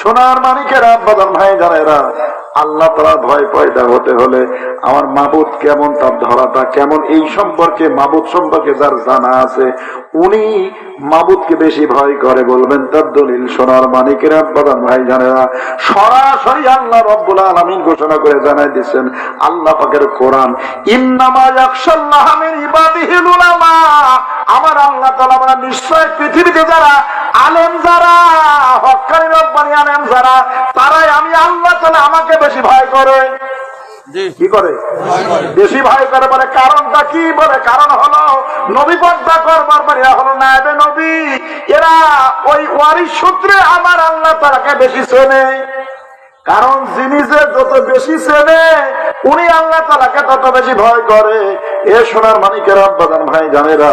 সোনার মানিকেরা বাদাম ভাই জানেরা আল্লাহ তালা ভয় পয়দা হতে হলে আমার মাবুদ কেমন, তার ধরাটা কেমন, এই সম্পর্কে, মাবুদ সম্পর্কে যার জানা আছে, উনি মাবুদকে বেশি ভয় করে বলবেন, তার দলিল সোনার মানিকেরা বাদাম ভাই জানেরা সরাসরি আল্লাহ রব্বুল আলমিন ঘোষণা করে জানাই দিচ্ছেন, আল্লাহ পাকের কোরআন, ইন্নামা ইয়াকশাল্লাহ মিন নিশ্চয় পৃথিবীতে যারা আলেম যারা হক্কানি রব্বানি আলেম যারা তারাই আমি আল্লাহ তাআলা আমাকে বেশি ভয় করে। কি করে। বেশি ভয় করে বলে কারণটা কি বলে? কারণ হলো নবী পর্দা করবার পরে এরা হলো নায়বে নবী। এরা ওই ওয়ারিশ সূত্রে আমার আল্লাহ তালাকে বেশি চেনে। কারণ যিনি যে যত বেশি চেনে উনি আল্লাহ তালাকে তত বেশি ভয় করে। এ সোনার মানিকের আব্বাদান ভাই জানেরা,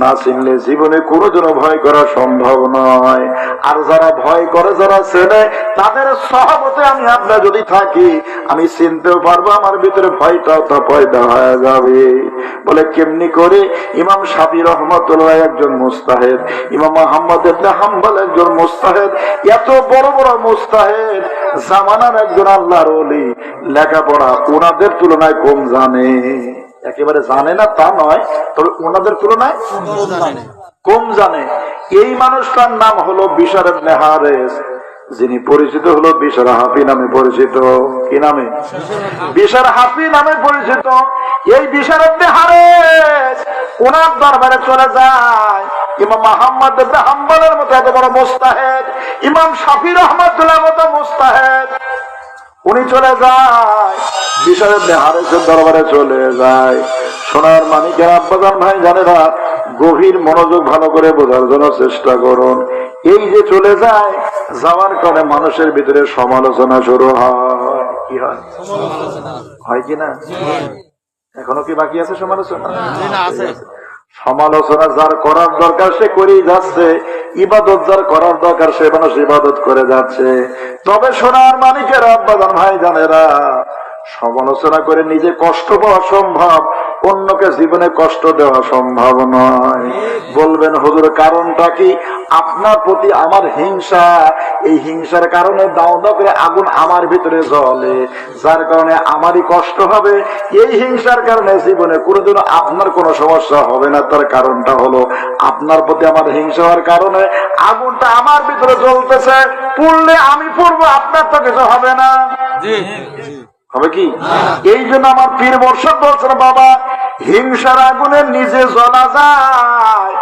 না চিনলে জীবনে কোনোদিনও ভয় করা সম্ভব নয়। আর যারা ভয় করে, যারা চেনে, তাদের সহমতে আমি আপনার যদি থাকি, আমি চিনতেও পারব, আমার ভিতরে ভয়টাও তা পয়দা হয়ে যাবে। বলে কেমনি করে? ইমাম সাবি রহমতুল্লাহ একজন মুস্তাহেদ, ইমাম মোহাম্মদ হাম্বল একজন মুস্তাহেদ, এত বড় বড় মুস্তাহেদ, জামানার একজন আল্লাহর ওলি, লেখাপড়া ওনাদের তুলনায় কম জানে। একেবারে জানে না তা নয় তবে ওনাদের তুলনায় কম জানে। এই মানুষটার নাম হলো বিশার ইবনে হারেস যিনি পরিচিত হলো বিশার হাফি নামে পরিচিত। কি নামে? বিশার হাফি নামে পরিচিত। এই বিশার হারেস ওনার দরবারে চলে যায়। ইমাম মোহাম্মদ ইবনে হাম্বলের মতো এত বড় মুস্তাহেদ ইমাম শাফি রহমতুল্লাহ মতো মুস্তাহেদ। উনি চলে যায়। বিষয়ের হারেসের দরবারে চলে যায়। সোনার মানিকের আব্বাজান ভাই জানেরা গভীর মনোযোগ ভালো করে বোঝার জন্য চেষ্টা করুন। এই যে চলে যায় যাওয়ার কারণে মানুষের ভিতরে সমালোচনা শুরু হয়। কি হয়? হয় কি না? এখনও কি বাকি আছে সমালোচনা? সমালোচনা যার করার দরকার সে করেই যাচ্ছে, ইবাদত যার করার দরকার সে মানুষ ইবাদত করে যাচ্ছে। তবে সোনার মানিকের আব্বাদান ভাই জানেরা সমালোচনা করে নিজে কষ্ট পাওয়া সম্ভব। অন্যকে জীবনে কষ্ট দেওয়া সম্ভব নয়। বলবেন হুজুর কারণটা কি? আপনার প্রতি আমার হিংসা। এই হিংসার কারণে দাও দাও করে আগুন আমার ভিতরে জ্বলে। যার কারণে আমারই কষ্ট হবে। এই হিংসার কারণে জীবনে কোনোদিনও আপনার কোনো সমস্যা হবে না। তার কারণটা হলো আপনার প্রতি আমার হিংসা হওয়ার কারণে আগুনটা আমার ভিতরে জ্বলতেছে। পুড়লে আমি পড়ব আপনার তো কিছু হবে না। হবে কি? এই জন্য আমার পীর বর্ষক বলছেন, বাবা, হিংসার আগুনে নিজে জ্বলা যায়।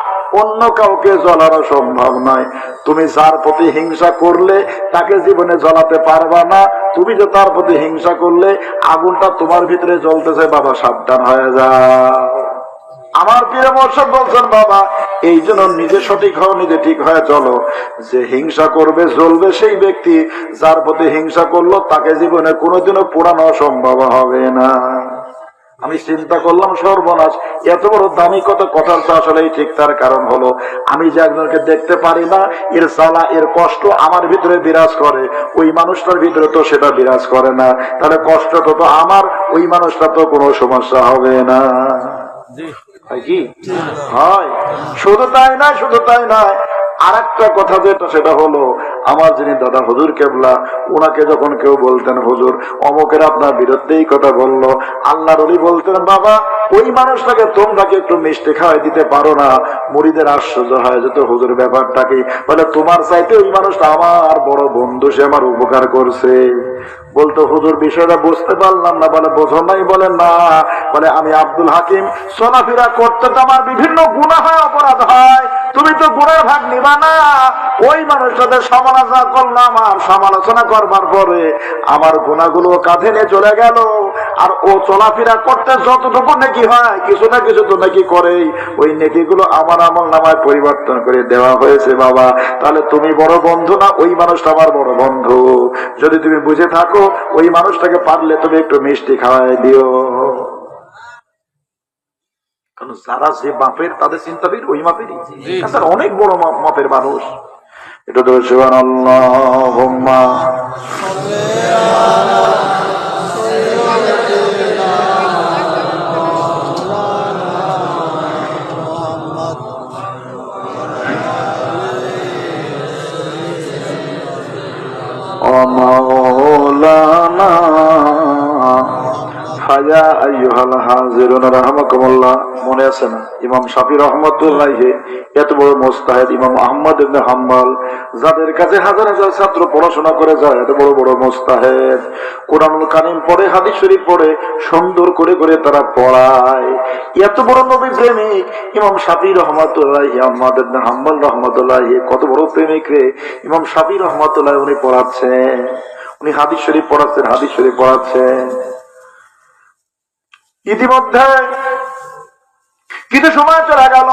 অন্য কাউকে জ্বলানো সম্ভব নয়। তুমি যার প্রতি হিংসা করলে, তাকে জীবনে জ্বলাতে পারবা না। তুমি যে তার প্রতি হিংসা করলে, আগুনটা তোমার ভিতরে জ্বলতেছে। বাবা, সাবধান হয়ে যাও। আমার প্রিয় মর্ষক বলছেন, বাবা, এই জন্য নিজে সঠিক হও, নিজে ঠিক হয়ে চলো। যে হিংসা করবে, জ্বলবে সেই ব্যক্তি, যার প্রতি হিংসা করল, তাকে জীবনে কোনোদিনও পোড়ানো সম্ভব হবে না। আমি চিন্তা করলাম, সর্বনাশ, এত বড় দামি কত কথার তো আসলে ঠিক তার কারণ হলো, আমি যে একজনকে দেখতে পারি না, এর জ্বালা, এর কষ্ট আমার ভিতরে বিরাজ করে, ওই মানুষটার ভিতরে তো সেটা বিরাজ করে না। তাহলে কষ্টটা তো আমার, ওই মানুষটা তো কোনো সমস্যা হবে না। কি? হয়। শুধু তাই শুধু তাই নয়। আর কথা যেটা, সেটা হলো, আমার যিনি দাদা হুজুর কেবলা ওনাকে যখন কেউ বলতেন, হুজুর, অমুকের আপনার কথা বলল। বলতেন, বাবা, ওই মানুষটাকে একটু মিষ্টি খাওয়াই দিতে পারো না। মুড়িদের আশ্চর্য হয় যেত হুজুর ব্যাপারটা কি বলে, তোমার চাইতে ওই মানুষটা আমার বড় বন্ধু, সে আমার উপকার করছে। বলতো, হুজুর, বিষয়টা বুঝতে পারলাম না। বলে, বোঝো নাই? বলে, না। বলে, আমি আব্দুল হাকিম। সোনাফিরা করতে তো আমার বিভিন্ন গুণা হয় অপরাধ হয়। তুমি তো গুণের ভাগ নিবা না। ওই মানুষটাদের সমালোচনা করলাম আর সমালোচনা করবার পরে আমার গুণাগুলো কাঁধে নিয়ে চলে গেল। আর ও চলাফেরা করতে যতটুকু নাকি হয়, কিছু না কিছু তো নাকি করেই। ওই নেকিগুলো আমার আমল নামায় পরিবর্তন করে দেওয়া হয়েছে, বাবা। তাহলে তুমি বড় বন্ধু না ওই মানুষটা আমার বড় বন্ধু? যদি তুমি বুঝে থাকো, ওই মানুষটাকে পারলে তুমি একটু মিষ্টি খাওয়াই দিও। কারণ যারা যে মাপের তাদের চিন্তা ফির ওই মাপেরই। তার অনেক বড় মাপ- মাপের মানুষ। এটা তো শিবান আল্লাহ মনে আছে না? ইমাম এত বড় মোস্তাহেদ ইমাম আহমদ ইবনে হাম্বল যাদের কাছে হাজার হাজার ছাত্র পড়াশোনা করে যায়, এত বড় বড় মোস্তাহেদ। কোরআনুল কারিম পড়ে, হাদিস শরীফ পড়ে, সুন্দর করে করে তারা পড়ায়। এত বড় নবী প্রেমিক, ইমাম শাফি রহমতুল্লাহ, আহমদ ইবনে হাম্বল রহমতুল্লাহ, কত বড় প্রেমিক রে। ইমাম শাফি রহমতুল্লাহ, উনি পড়াচ্ছেন। উনি হাদিস শরীফ পড়াচ্ছেন, হাদিস শরীফ পড়াচ্ছেন। ইতিমধ্যে কিছু সময় চলে গেল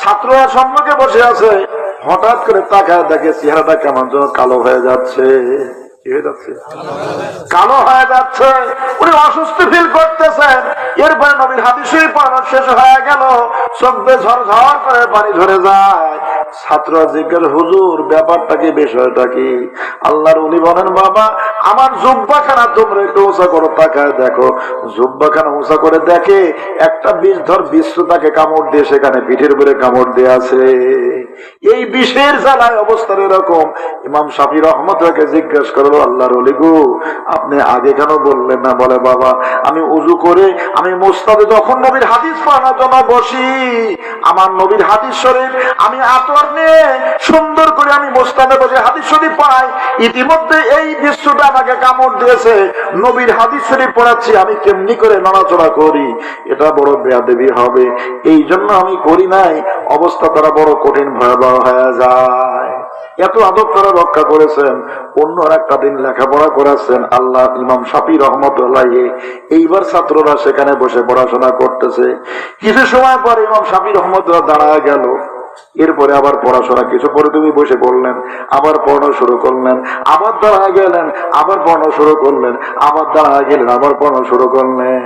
ছাত্ররা সম্মুখে বসে আছে। হঠাৎ করে তাকায় দেখে চেহারাটা কেমন যেন কালো হয়ে যাচ্ছে। কালো হয়ে যাচ্ছে। উনি অসুস্থ ফিল করতেছেন। এরপরে নবীর হাদিসই পড়ানো শেষ হয়ে গেল। চোখ ঝরঝর করে পানি ঝরে যায়। ছাত্র জিজ্ঞেস, হুজুর, ব্যাপারটা কি, বিষয়টা কি? আল্লাহর উনি বলেন, বাবা, আমার জুব্বাখানা তোমরা একটু উঁচা করো, তাকায় দেখো। জুব্বাখানা উঁচা করে দেখে একটা বিষ ধর বিশ্ব তাকে কামড় দিয়ে সেখানে পিঠের উপরে কামড় দিয়ে আছে। এই বিষের জ্বালায় অবস্থার এরকম। ইমাম শাফি রহমতকে জিজ্ঞেস করল, আল্লাহর অলি গো, আপনি আগে কেন বললেন না? বলে, বাবা, আমি উজু করে আমি মোস্তাদে যখন নবীর হাদিস পড়ানোর জন্য বসি, আমার নবীর হাদিস শরীফ, আমি আতর নিয়ে সুন্দর করে আমি মোস্তাদে বসে হাদিস শরীফ পাই। ইতিমধ্যে এই বিশ্বটা আমাকে কামড় দিয়েছে। নবীর হাদিস শরীফ পড়াচ্ছি, আমি কেমনি করে নড়াচড়া করি? এটা বড় বেয়াদেবি হবে। এই জন্য আমি করি নাই। অবস্থা তারা বড় কঠিন ভয়াবহ হয়ে যায় এত আদব তারা রক্ষা করেছেন, অন্য একটা দিন লেখাপড়া করেছেন, আল্লাহ ইমাম শাফি রহমতুল্লাহ এইবার ছাত্ররা সেখানে বসে পড়াশোনা করতেছে। কিছু সময় পর ইমাম শাফি রহমতুল্লাহ দাঁড়ায় গেল। এরপরে আবার পড়াশোনা, কিছু পরে তুমি বসে পড়লেন, আবার পড়ানো শুরু করলেন, আবার দাঁড়ায় গেলেন, আবার পড়ানো শুরু করলেন, আবার দাঁড়ায় গেলেন, আবার পড়ানো শুরু করলেন।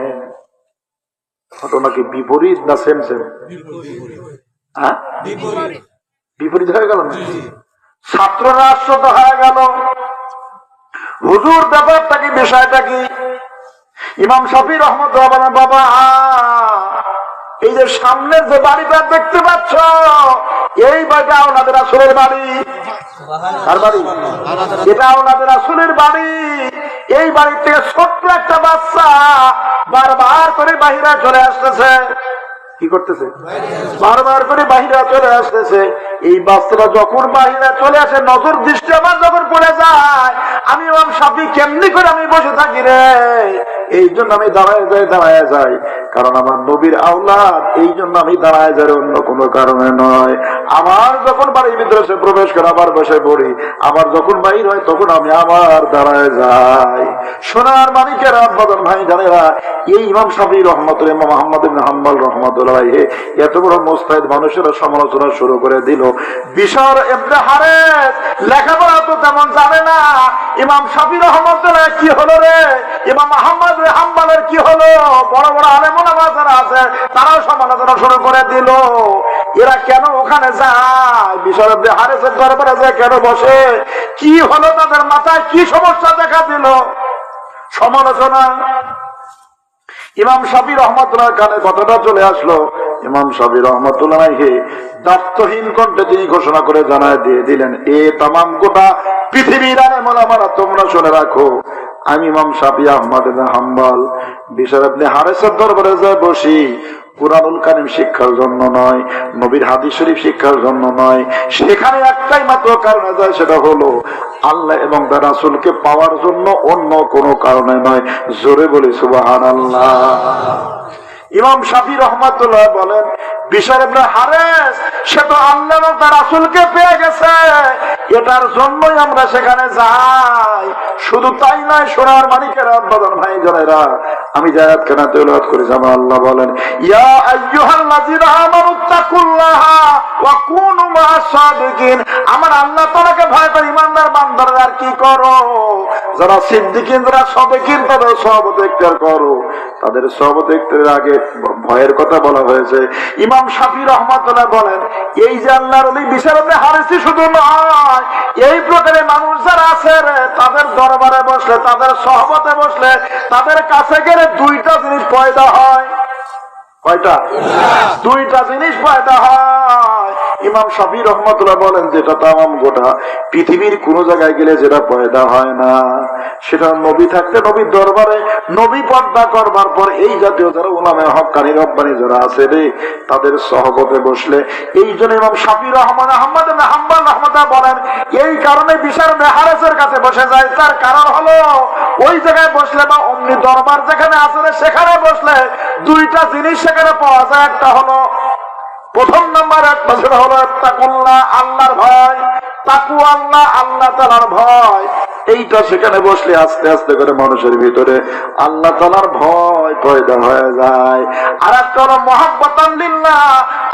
ঘটনা কি বিপরীত না সেম সেম হ্যাঁ? বিপরীত। হয়ে গেল ছাত্ররা হয়ে গেল। হুজুর ব্যাপারটা কি বিষয়টা কি? ইমাম শফি রহমত বাবা এই যে সামনে যে বাড়িটা দেখতে পাচ্ছ এই বাড়িটা ওনাদের আসলের বাড়ি। আর বাড়ি? এটা ওনাদের আসলের বাড়ি। এই বাড়ি থেকে ছোট্ট একটা বাচ্চা বারবার করে বাহিরে চলে আসতেছে। কি করতেছে? বারবার করে বাহিরা চলে আসতেছে। এই বাচ্চারা যখন বাহিরা চলে আসে, নজর দৃষ্টি আমার যখন পড়ে যায়, আমি সাপি কেমনি করে আমি বসে থাকি রে? এই জন্য আমি দাঁড়ায় যাই দাঁড়ায় যাই কারণ আমার নবীর আওলাদ এই জন্য আমি দাঁড়ায় যাই অন্য কোনো কারণে নয়। আমার যখন বাড়ির ভিতরে সে প্রবেশ করে, আবার বসে পড়ি। আবার যখন বাহির হয়, তখন আমি আবার দাঁড়ায় যাই। সোনার মানিকের আব্বাদন ভাই জানেরা, এই ইমাম সাফি রহমতুল ইমাম মোহাম্মদ হাম্বাল রহমতুল্লাহ এত বড় মোস্তাহিদ মানুষেরা সমালোচনা শুরু করে দিল। বিশাল এমনি হারেস, লেখাপড়া তো তেমন জানে না। ইমাম সাফি রহমতুল্লাহ, কি হলো রে? ইমাম আহমদ হাম্বালের কি হলো? বড় বড় আলেমনা যারা আছে, তারাও সমালোচনা শুরু করে দিল। এরা কেন ওখানে যায়? দরবারে যায় কেন বসে? কি হলো তাদের মাথায়? কি সমস্যা দেখা দিল? সমালোচনা। ইমাম রহমতুল্লাহ কথাটা চলে আসলো। ইমাম শাফি রহমতুল্লাহকে দায়িত্বহীন কণ্ঠে তিনি ঘোষণা করে জানায় দিয়ে দিলেন, এ তামাম গোটা পৃথিবীর আলেমারা তোমরা শুনে রাখো। আমি ইমাম শাফি আহমদ হাম্বাল। বিশাল আপনি হারেসের দরবারে যায় বসি, কোরআনুল কারিম শিক্ষার জন্য নয়, নবীর হাদিস শরীফ শিক্ষার জন্য নয়। সেখানে একটাই মাত্র কারণে যায়, সেটা হলো আল্লাহ এবং তার রাসুলকে পাওয়ার জন্য অন্য কোনো কারণে নয়। জোরে বলি সুবাহান আল্লাহ ইমাম শাফি রহমাতুল্লাহ বলেন এটার জন্যই আমরা সেখানে যাই। শুধু তাই নয়, সোনার মানিকের আব্বাদন ভাই জনেরা, আমি জায়াত কেনা তেলাওয়াত করেছি আমার আল্লাহ বলেন আমার আল্লাহ তোমাকে ভয় করে ইমানদার বান্দারা, আর কি করো? যারা সিদ্দিকিন, যারা সবেকিন তাদের সহবত ইখতিয়ার করো। তাদের ইখতিয়ারের আগে ভয়ের কথা বলা হয়েছে। ইমাম শাফি রহমাতুল্লাহ বলেন, এই যে আল্লাহর ওই বিচারতে হারেছি শুধু নয়, এই প্রকারে মানুষ যারা আছে তাদের দরবারে বসলে, তাদের সহমতে বসলে, তাদের কাছে গেলে দুইটা জিনিস পয়দা হয়। কয়টা? দুইটা জিনিস পয়দা হয়। ইমাম শাফি রহমতুল্লাহ বলেন, যেটা তামাম গোটা পৃথিবীর কোন জায়গায় গেলে যেটা পয়দা হয় না। সেটা নবী থাকতে নবীর দরবারে, নবী পর্দা করবার পর এই জাতীয় যারা ওলামে হকানি রব্বানি যারা আছে রে, তাদের সহবতে বসলে এই জন্য ইমাম শাফি রহমান আহমদ হাম্বাল রহমদা বলেন, এই কারণে বিশাল মেহারেসের কাছে বসে যায়, তার কারণ হলো ওই জায়গায় বসলে বা অমনি দরবার যেখানে আছে সেখানে বসলে দুইটা জিনিস সেখানে পাওয়া যায়, একটা হলো প্রথম নাম্বার এক বছর হলো তাকুল্লাহ আল্লাহর ভয়। তাকু আল্লাহ আল্লাহ তালার ভয়। এইটা সেখানে বসলে আস্তে আস্তে করে মানুষের ভিতরে আল্লাহ তালার ভয় পয়দা হয়ে যায়। আর একটা হলো মহাব্বত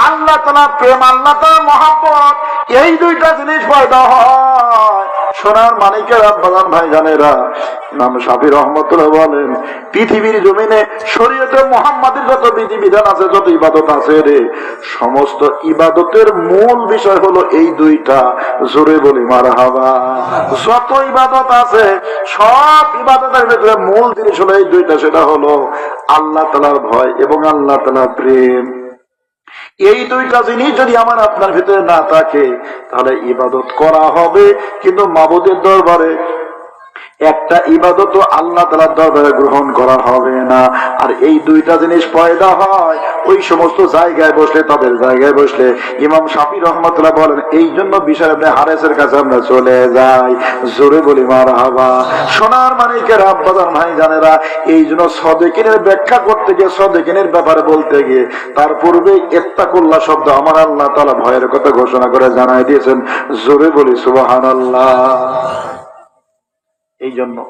আল্লাহ তালার প্রেম, আল্লাহ তালার মহাব্বত, এই দুইটা জিনিস পয়দা হয়। সোনার মানিকের আব্বাদান ভাই জানেরা নাম সাফি রহমতুল্লাহ বলেন, পৃথিবীর জমিনে শরীয়তে মোহাম্মদের যত বিধিবিধান আছে, যত ইবাদত আছে রে, সমস্ত ইবাদতের মূল বিষয় হলো এই দুইটা। জোরে বলি মার হাবা যত ইবাদত আছে, সব ইবাদতের ভিতরে মূল জিনিস হলো এই দুইটা, সেটা হলো আল্লাহ তালার ভয় এবং আল্লাহ তালার প্রেম। এই দুইটা জিনিস যদি আমার আপনার ভিতরে না থাকে, তাহলে ইবাদত করা হবে, কিন্তু মাবুদের দরবারে একটা ইবাদত আল্লাহ তালার দরবারে গ্রহণ করা হবে না। আর এই দুইটা জিনিস পয়দা হয়, ওই সমস্ত জায়গায় বসলে তাদের জায়গায় বসলে। ইমাম শাফি রহমতুল্লাহ বলেন, এই জন্য বিষয় আপনি হারেসের কাছে আমরা চলে যাই। জোরে বলি মার হাবা সোনার মানিকের আব্বাদার ভাই জানেরা এই জন্য সদেকিনের ব্যাখ্যা করতে গিয়ে, সদেকিনের ব্যাপারে বলতে গিয়ে, তার পূর্বে এত্তাকুল্লাহ শব্দ আমার আল্লাহ তালা ভয়ের কথা ঘোষণা করে জানাই দিয়েছেন। জোরে বলি সুবাহান আল্লাহ এই জন্য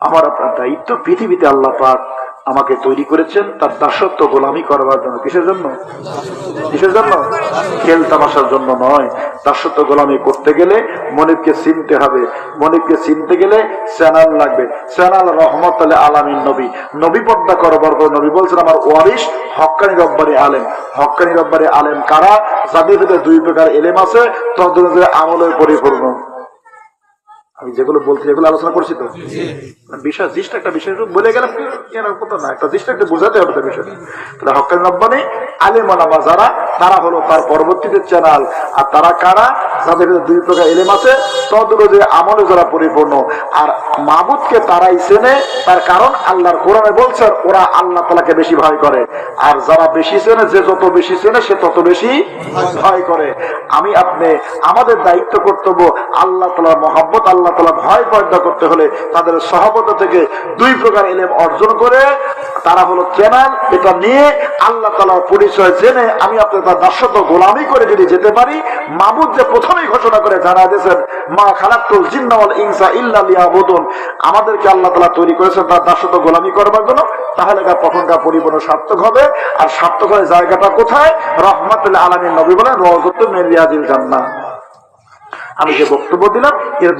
আমার আপনার দায়িত্ব পৃথিবীতে আল্লাহ পাক আমাকে তৈরি করেছেন তার দাসত্ব গোলামি করবার জন্য। কিসের জন্য? কিসের জন্য? খেল তামাশার জন্য নয়। দাসত্ব গোলামি করতে গেলে মনিবকে চিনতে হবে। মনিবকে চিনতে গেলে চ্যানেল লাগবে। চ্যানেল রহমত আলী আলামিন নবী। নবী পর্দা করবার পর নবী বলছেন, আমার ওয়ারিস হক্কানি রব্বারি আলেম। হক্কানি রব্বারি আলেম কারা? যাদের ভিতরে দুই প্রকার এলেম আছে তদের আমলের পরিপূর্ণ। আমি যেগুলো বলছি যেগুলো আলোচনা করছি তো? বিষয় জিষ্ট একটা বিষয় বলে গেলাম কেন কত না, একটা জিষ্ট একটা বোঝাতে হবে তো তাহলে হকাল রব্বানি, আলেম যারা, তারা হলো তার পরবর্তীতে চ্যানেল। আর তারা কারা? যাদের দুই প্রকার এলেম আছে। তদুর আমলে যারা পরিপূর্ণ। আর মাবুদকে তারাই চেনে, তার কারণ আল্লাহর কোরআনে বলছেন ওরা আল্লাহ তালাকে বেশি ভয় করে। আর যারা বেশি চেনে, যে যত বেশি চেনে, সে তত বেশি ভয় করে। আমি আপনি, আমাদের দায়িত্ব কর্তব্য আল্লাহ তালা মহাব্বত, আল্লাহ তালা ভয় পয়দা করতে হলে তাদের সহবত থেকে দুই প্রকার এলেম অর্জন করে তারা হলো চ্যানেল, এটা নিয়ে আল্লাহ তালার পরিচয় জেনে আমি আপনার তার দাসত্ব গোলামি করে যদি যেতে পারি, মাবুদ যে প্রথমেই ঘোষণা করে জানা দিয়েছেন, মা খালাক্তুল জিন্নাওয়াল ইনসা ইল্লা লিয়াবুদুন। আমাদেরকে আল্লাহ তালা তৈরি করেছেন তার দাসত্ব গোলামি করবার জন্য। তাহলে তখনকার পরিপূর্ণ সার্থক হবে। আর সার্থক হয়ে জায়গাটা কোথায়? রহমাতুল্লাহ আলমীর নবী বলেন রজত মেরিয়াজিল জান্নাহ। আমি যে বক্তব্য দিলাম, এর